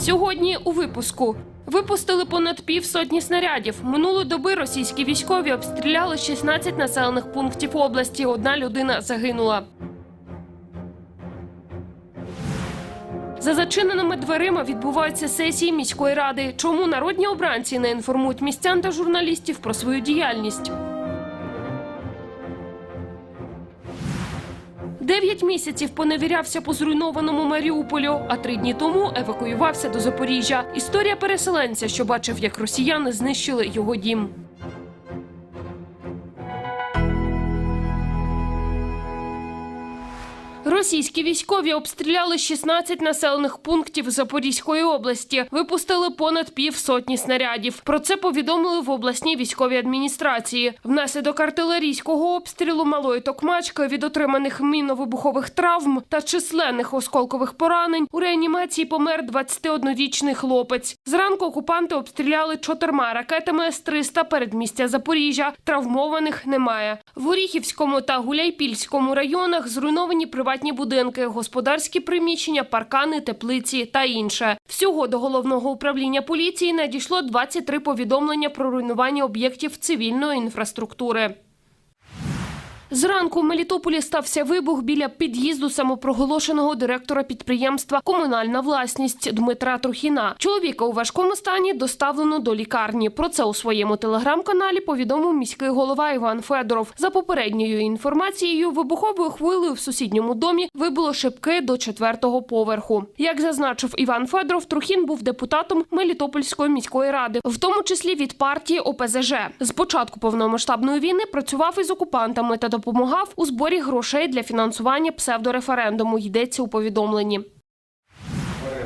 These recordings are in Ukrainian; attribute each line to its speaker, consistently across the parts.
Speaker 1: Сьогодні у випуску випустили понад півсотні снарядів. Минулої доби російські військові обстріляли 16 населених пунктів області. Одна людина загинула. За зачиненими дверима відбуваються сесії міської ради. Чому народні обранці не інформують містян та журналістів про свою діяльність? Дев'ять місяців поневірявся по зруйнованому Маріуполю, а три дні тому евакуювався до Запоріжжя. Історія переселенця, що бачив, як росіяни знищили його дім. Російські військові обстріляли 16 населених пунктів Запорізької області, випустили понад півсотні снарядів. Про це повідомили в обласній військовій адміністрації. Внаслідок артилерійського обстрілу малої токмачки від отриманих мінно-вибухових травм та численних осколкових поранень у реанімації помер 21-річний хлопець. Зранку окупанти обстріляли чотирма ракетами С-300 передмістя Запоріжжя. Травмованих немає. В Оріхівському та Гуляйпільському районах зруйновані приватні будинки, господарські приміщення, паркани, теплиці та інше. Всього до головного управління поліції надійшло 23 повідомлення про руйнування об'єктів цивільної інфраструктури. Зранку в Мелітополі стався вибух біля під'їзду самопроголошеного директора підприємства Комунальна власність Дмитра Трухіна. Чоловіка у важкому стані доставлено до лікарні. Про це у своєму телеграм-каналі повідомив міський голова Іван Федоров. За попередньою інформацією, вибуховою хвилею в сусідньому домі вибило шибки до четвертого поверху. Як зазначив Іван Федоров, Трухін був депутатом Мелітопольської міської ради, в тому числі від партії ОПЗЖ. З початку повномасштабної війни працював із окупантами та допомагав у зборі грошей для фінансування псевдореферендуму. Йдеться у повідомленні.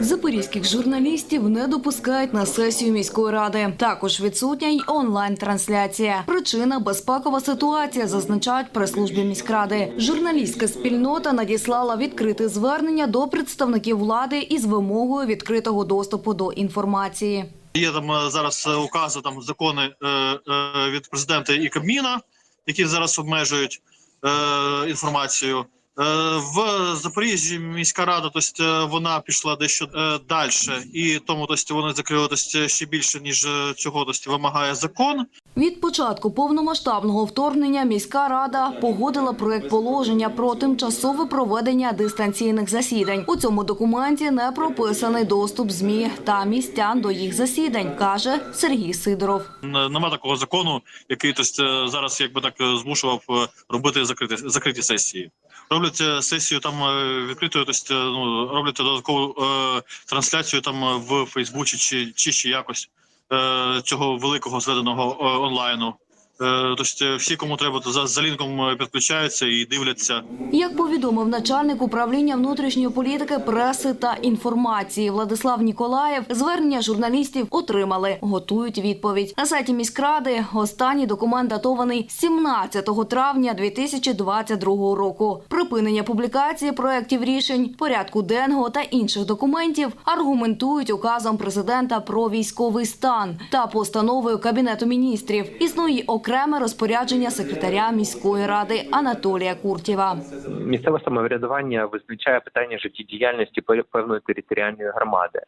Speaker 2: Запорізьких журналістів не допускають на сесію міської ради. Також відсутня й онлайн-трансляція. Причина безпекова ситуація, зазначають прес-службі міськради. Журналістська спільнота надіслала відкрите звернення до представників влади із вимогою відкритого доступу до інформації.
Speaker 3: Є там е, зараз е, укази, там закони е, від президента і Кабміна, які зараз обмежують е, інформацію. Е, в Запоріжжі міська рада, тобто вона пішла дещо е, далі, і тому тобто, вони закрили тобто, ще більше ніж е, цього тобто, вимагає закон.
Speaker 2: Від початку повномасштабного вторгнення міська рада погодила проект положення про тимчасове проведення дистанційних засідань. У цьому документі не прописаний доступ змі та містян до їх засідань, каже Сергій Сидоров.
Speaker 3: Нема такого закону, який тобто, зараз якби так е, змушував е, робити закриті закриті сесії. Роблять сесію там е, відкритою, тобто, ну роблять додаткову е, трансляцію там е, в Фейсбуці чи чи ще якось е, цього великого зведеного онлайну. Е, тобто всі, кому треба, то за, за лінком е, підключаються і дивляться.
Speaker 2: Як повідомив начальник управління внутрішньої політики, преси та інформації Владислав Ніколаєв, звернення журналістів отримали, готують відповідь. На сайті міськради останній документ датований 17 травня 2022 року. Припинення публікації проєктів рішень, порядку денного та інших документів аргументують указом президента про військовий стан та постановою кабінету міністрів. Існує окреме розпорядження секретаря міської ради Анатолія Куртєва.
Speaker 4: місцеве самоврядування визначає питання життєдіяльності пе- певної територіальної громади.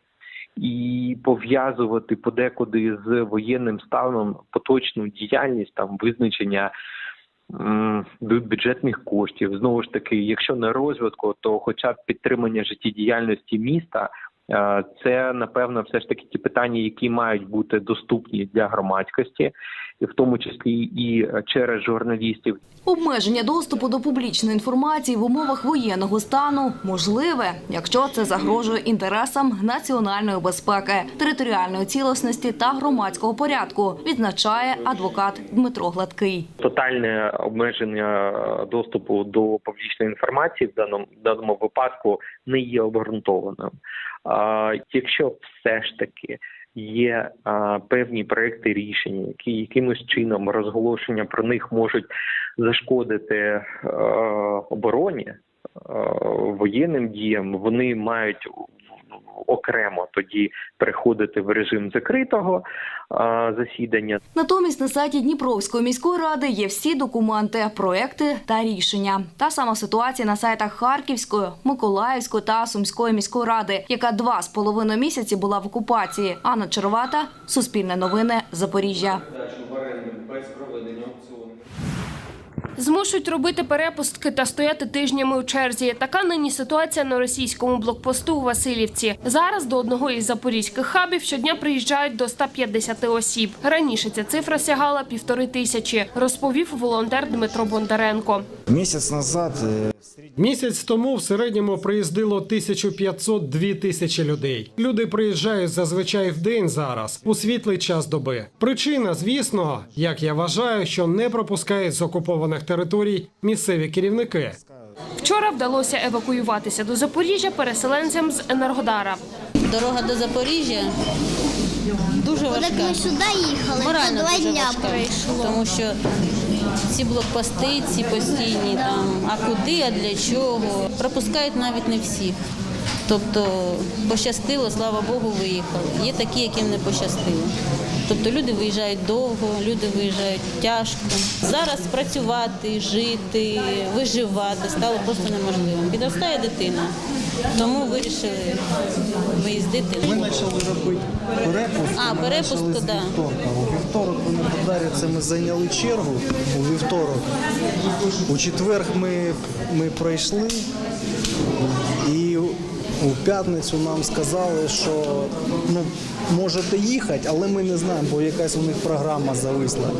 Speaker 4: І пов'язувати подекуди з воєнним станом поточну діяльність, там визначення бюджетних коштів. Знову ж таки, якщо не розвитку, то хоча б підтримання життєдіяльності міста. Е, Це напевно все ж таки ті питання, які мають бути доступні для громадськості, в тому числі і е, через журналістів,
Speaker 2: Обмеження доступу до публічної інформації в умовах воєнного стану можливе, якщо це загрожує інтересам національної безпеки, територіальної цілісності та громадського порядку, відзначає адвокат Дмитро Гладкий.
Speaker 4: тотальне обмеження е, доступу до публічної інформації в даному в даному випадку не є обґрунтованим. Якщо все ж таки є певні проекти рішення, які якимось чином розголошення про них можуть зашкодити е, обороні. е, Воєнним діям вони мають окремо тоді переходити в режим закритого засідання.
Speaker 2: Натомість на сайті Дніпровської міської ради є всі документи, проекти та рішення. Та сама ситуація на сайтах Харківської, Миколаївської та Сумської міської ради, яка два з половиною місяці була в окупації. Анна Червата, Суспільне новини, Запоріжжя.
Speaker 1: Змушують робити перепустки та стояти тижнями у черзі. Така нині ситуація на російському блокпосту у Васильівці. Зараз до одного із запорізьких хабів щодня приїжджають до 150 осіб. Раніше ця цифра сягала півтори тисячі, розповів волонтер Дмитро Бондаренко.
Speaker 5: Месяц назад э,
Speaker 6: Місяць тому в середньому приїздило 1500-2 тисячі людей. Люди приїжджають зазвичай в день зараз, у світлий час доби. Причина, звісно, як я вважаю, що не пропускають з окупованих територій місцеві керівники.
Speaker 1: Вчора вдалося евакуюватися до Запоріжжя переселенцям з Енергодара.
Speaker 7: Дорога до Запоріжжя дуже
Speaker 8: Коли
Speaker 7: важка.
Speaker 8: ми сюди їхали,
Speaker 7: Морально
Speaker 8: то два дня
Speaker 7: важка,
Speaker 8: пройшло.
Speaker 7: тому що ці блокпости, ці постійні там, а куди, а для чого, пропускають навіть не всіх. Тобто пощастило, слава Богу, виїхали. Є такі, яким не пощастило. Тобто люди виїжджають довго, люди виїжджають тяжко. Зараз працювати, жити, виживати стало просто неможливим. Підростає дитина, тому вирішили виїздити.
Speaker 5: ми почали робити перепуск.
Speaker 7: А,
Speaker 5: ми
Speaker 7: перепуск,
Speaker 5: почали з
Speaker 7: да.
Speaker 5: вівторка. У вівторок вони подаряться, ми зайняли чергу у вівторок. У четвер ми, ми пройшли і у п'ятницю нам сказали, що ну, можете їхати, але ми не знаємо, бо якась у них програма зависла.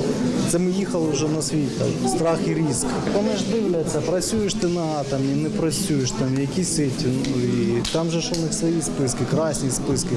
Speaker 5: Це ми їхали вже на свій страх і різк. Вони ж дивляться, працюєш ти на атомі, не працюєш там, які сіті. ну, і там же ж у них свої списки, красні списки.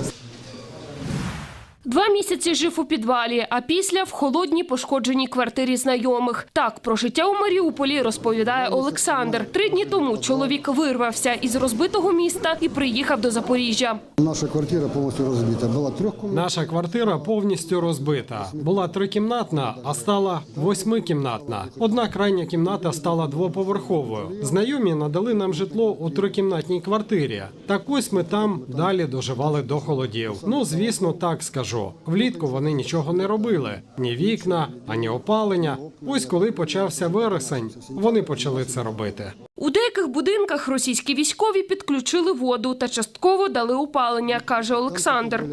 Speaker 1: Два місяці жив у підвалі, а після в холодній пошкодженій квартирі знайомих. Так про життя у Маріуполі розповідає Олександр. Три дні тому чоловік вирвався із розбитого міста і приїхав до Запоріжжя.
Speaker 9: Наша квартира полностью разбита. Была трехкомнатная.
Speaker 6: Наша квартира повністю розбита. Була трикімнатна, а стала восьмикімнатна. Одна крайня кімната стала двоповерховою. Знайомі надали нам житло у трикімнатній квартирі. Так ось ми там далі доживали до холодів. Ну звісно, так скажу. Влітку вони нічого не робили: ні вікна, ані опалення. Ось коли почався вересень, вони почали це робити.
Speaker 1: У деяких будинках російські військові підключили воду та частково дали опалення, каже Олександр.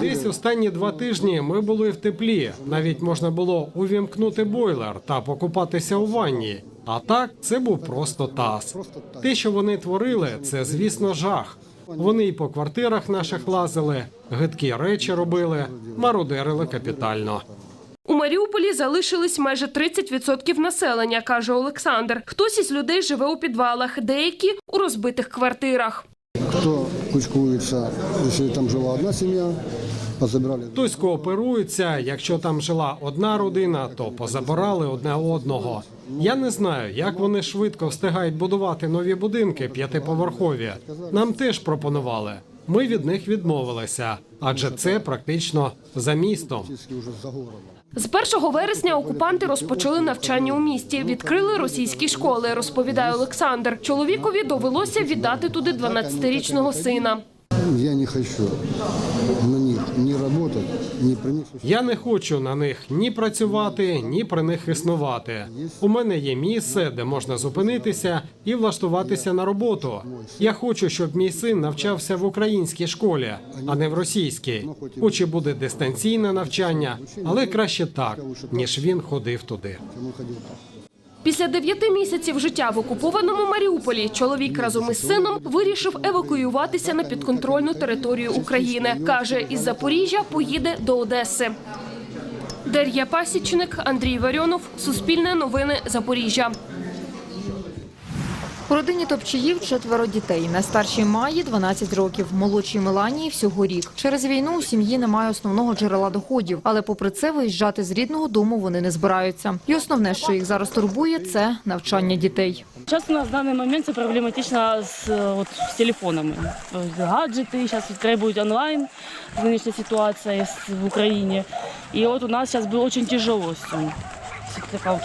Speaker 6: Десь останні два тижні ми були в теплі. Навіть можна було увімкнути бойлер та покупатися у ванні. А так це був просто таз. Те, що вони творили, це звісно жах. Вони і по квартирах наших лазили, гидкі речі робили, мародерили капітально.
Speaker 1: У Маріуполі залишились майже 30% населення, каже Олександр. Хтось із людей живе у підвалах, деякі у розбитих квартирах.
Speaker 9: Хто кучкується, якщо там жила одна семья, позабирали.
Speaker 6: Хтось кооперується. Якщо там жила одна родина, то позабирали одне одного. Я не знаю, як вони швидко встигають будувати нові будинки п'ятиповерхові. Нам теж пропонували. Ми від них відмовилися, адже це практично за містом.
Speaker 1: З 1 вересня окупанти розпочали навчання у місті. Відкрили російські школи, розповідає Олександр. Чоловікові довелося віддати туди 12-річного сина.
Speaker 9: Я не хочу не работать, не при них.
Speaker 6: Я не хочу на них ні працювати, ні при них існувати. У мене є місце, де можна зупинитися і влаштуватися на роботу. Я хочу, щоб мій син навчався в українській школі, а не в російській. Хоч і буде дистанційне навчання, але краще так, ніж він ходив туди.
Speaker 1: Після дев'яти місяців життя в окупованому Маріуполі чоловік разом із сином вирішив евакуюватися на підконтрольну територію України. каже, із Запоріжжя поїде до Одеси. Дар'я Пасічник, Андрій Варіонов, Суспільне новини Запоріжжя.
Speaker 10: У родині Топчиїв четверо дітей. Найстаршій Маї 12 років, молодшій Меланії всього рік. Через війну у сім'ї немає основного джерела доходів, але попри це виїжджати з рідного дому вони не збираються. І основне, що їх зараз турбує, це навчання дітей.
Speaker 11: Сейчас у нас в данный момент все проблематично с, э, вот, с телефонами. То есть Гаджеты сейчас требуют онлайн, нынешняя ситуация с- в Украине. И вот у нас сейчас было очень тяжело с этим. Такая вот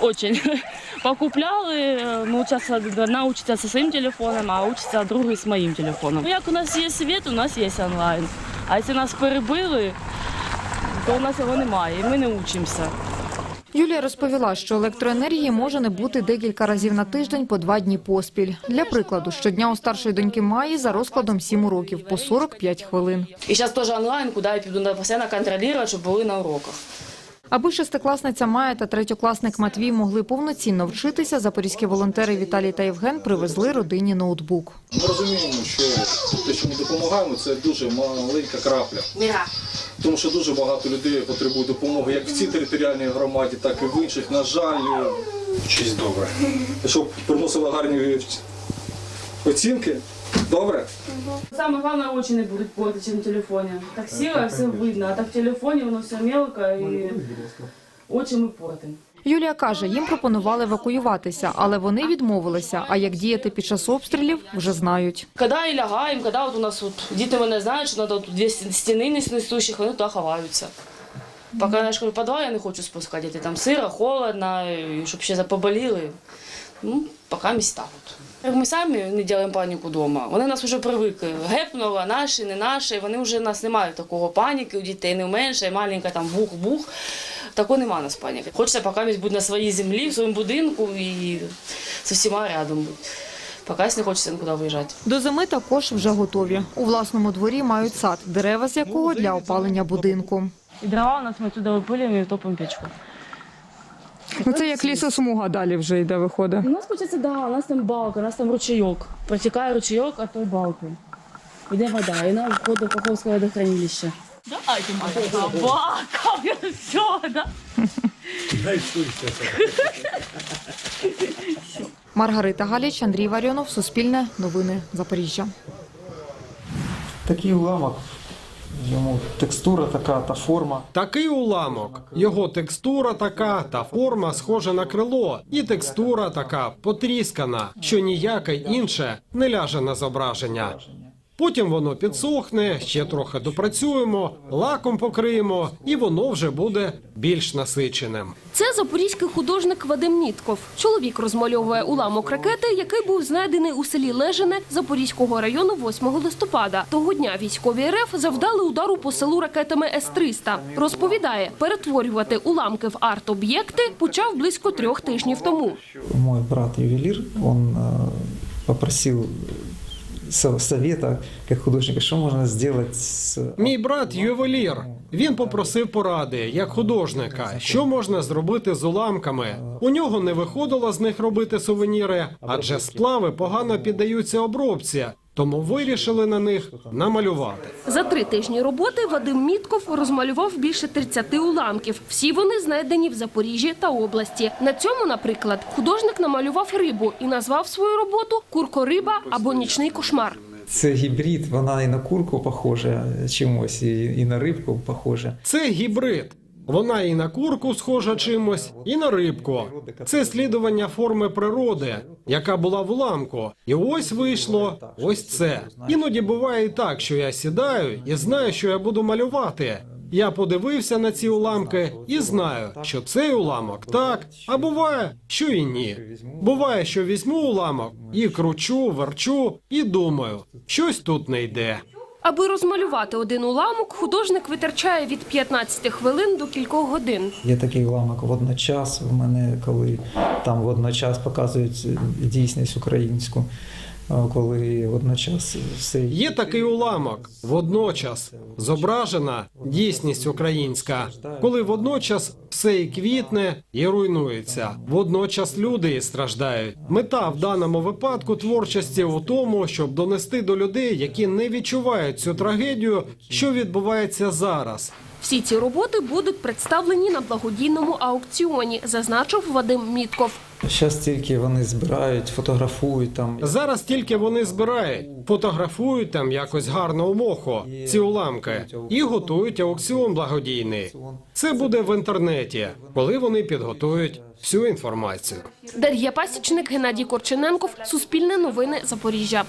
Speaker 11: Очень. покупляли. е, Ну, зараз одна учиться зі своїм телефоном, а учиться другий з моїм телефоном. Ну, як у нас є світ, у нас є онлайн. А якщо нас перебили, то у нас його немає, і ми не учимося.
Speaker 10: Юлія розповіла, що електроенергії може не бути декілька разів на тиждень по два дні поспіль. Для прикладу, щодня у старшої доньки Маї за розкладом 7 уроків по 45 хвилин.
Speaker 11: І зараз теж онлайн, куди я піду треба постійно контролювати, щоб були на уроках.
Speaker 10: Аби шестикласниця Майя та третьокласник Матвій могли повноцінно вчитися, запорізькі волонтери Віталій та Євген привезли родині ноутбук.
Speaker 8: Ми розуміємо, що те, що ми допомагаємо, це дуже маленька крапля. Тому що дуже багато людей потребують допомоги як в цій територіальній громаді, так і в інших. На жаль, вчись добре. Щоб приносила гарні оцінки. Добре?
Speaker 11: Саме головне, очі не будуть портити на телефоні. Так сіла, все видно, а так в телефоні воно все мелко і очі ми портимо.
Speaker 10: Юлія каже, їм пропонували евакуюватися, але вони відмовилися. А як діяти під час обстрілів, вже знають.
Speaker 11: Коли і лягаємо, коли от у нас от, діти мене знають, що треба тут дві стіни несущих, вони туди ховаються. Поки я в підвал я не хочу спускати, там сиро, холодно, щоб ще поболіли. Ну, поки місць так от. Як ми самі не робимо паніку вдома, вони нас вже привикли. Гепнуло, наші, не наші, вони вже нас не мають такого паніки у дітей, не менше, маленька там бух-бух. Такого нема нас паніки. Хочеться поки бути на своїй землі, в своєму будинку і з усіма рядом бути. Поки не хочеться нікуди виїжджати.
Speaker 10: До зими також вже готові. У власному дворі мають сад, дерева з якого для опалення будинку.
Speaker 11: І дрова у нас ми туди випилюємо і топимо печку.
Speaker 12: Ну це як лісосмуга далі вже йде виходить.
Speaker 11: У нас, получается, да, у нас там балка, у нас там ручейок. Протекає ручейок от той балки. Іде вода, і на вход до Каховського водохранилища. Дайте мені. Балка, все, да?
Speaker 10: Маргарита Галіч, Андрій Варіонов, Суспільне, Новини, Запоріжжя.
Speaker 5: Такий уламок, йому текстура така та форма.
Speaker 6: Такий уламок. Його текстура така та форма схожа на крило, і текстура така потріскана, що ніяке інше не ляже на зображення. Потім воно підсохне, ще трохи допрацюємо, лаком покриємо, і воно вже буде більш насиченим.
Speaker 1: Це запорізький художник Вадим Нітков. Чоловік розмальовує уламок ракети, який був знайдений у селі Лежине Запорізького району 8 листопада. Того дня військові РФ завдали удару по селу ракетами С-300. Розповідає, перетворювати уламки в арт-об'єкти почав близько трьох тижнів тому.
Speaker 5: Мой брат ювелир, он э, попросил со- совета як художника, що можна зробити з
Speaker 6: Мій брат ювелір. Він попросив поради як художника, що можна зробити з уламками. У нього не виходило з них робити сувеніри, адже сплави погано піддаються обробці, тому вирішили на них намалювати.
Speaker 1: За три тижні роботи Вадим Мітков розмалював більше 30 уламків. Всі вони знайдені в Запоріжжі та області. На цьому, наприклад, художник намалював рибу і назвав свою роботу Куркориба або нічний кошмар.
Speaker 5: Це гібрид, вона і на курку похожа чимось, і, на рибку похожа.
Speaker 6: Це гібрид. Вона і на курку схожа чимось, і на рибку. Це слідування форми природи, яка була в уламку. І ось вийшло ось це. Іноді буває і так, що я сідаю і знаю, що я буду малювати. Я подивився на ці уламки і знаю, що цей уламок так, а буває, що і ні. Буває, що візьму уламок і кручу, верчу, і думаю, щось тут не йде.
Speaker 1: Аби розмалювати один уламок, художник витрачає від 15 хвилин до кількох годин.
Speaker 5: Є такий уламок водночас. В мене коли там водночас показують дійсність українську, коли водночас все
Speaker 6: Є такий уламок водночас зображена дійсність українська, коли водночас все і квітне і руйнується. Водночас люди і страждають. Мета в даному випадку творчості у тому, щоб донести до людей, які не відчувають цю трагедію, що відбувається зараз.
Speaker 1: Всі ці роботи будуть представлені на благодійному аукціоні, зазначив Вадим Мітков.
Speaker 5: Зараз тільки вони збирають, фотографують там.
Speaker 6: Зараз тільки вони збирають, фотографують там якось гарно умохо ці уламки і готують аукціон благодійний. Це буде в інтернеті, коли вони підготують всю інформацію.
Speaker 1: Дар'я Пасічник, Геннадій Корчененков, Суспільне новини, Запоріжжя.